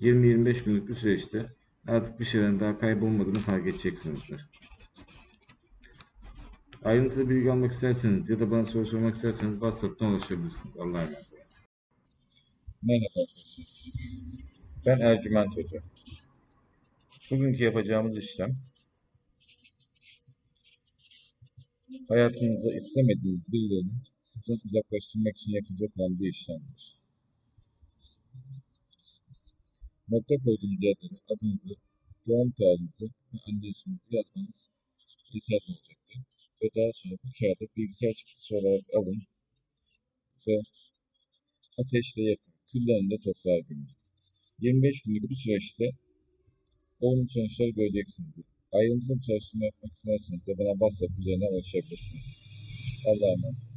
20-25 günlük bir süreçte artık bir şeylerin daha kaybolmadığını fark edeceksinizdir. Ayrıntılı bilgi almak isterseniz ya da bana soru sormak isterseniz WhatsApp'tan ulaşabilirsiniz. Allah'a emanet olun. Merhaba. Ben Ercüment Hoca. Bugünkü yapacağımız işlem hayatınızda istemediğiniz birilerini sizden uzaklaştırmak için yapılacak olan bir işlemdir. Nokta koyduğunuz yerlere adınızı, doğum tarihinizi ve anne yazmanız yeterli olacaktır. Ve daha sonra bu kağıdı bilgisayar çıktısı olarak alın ve ateşle yakın, küllerini de toprağa gömün. 25 günlük bir süreçte olumlu sonuçları göreceksinizdir. Ayrıntılı bir çalışma yapmak isterseniz de bana WhatsApp üzerinden ulaşabilirsiniz. Allah'a emanet.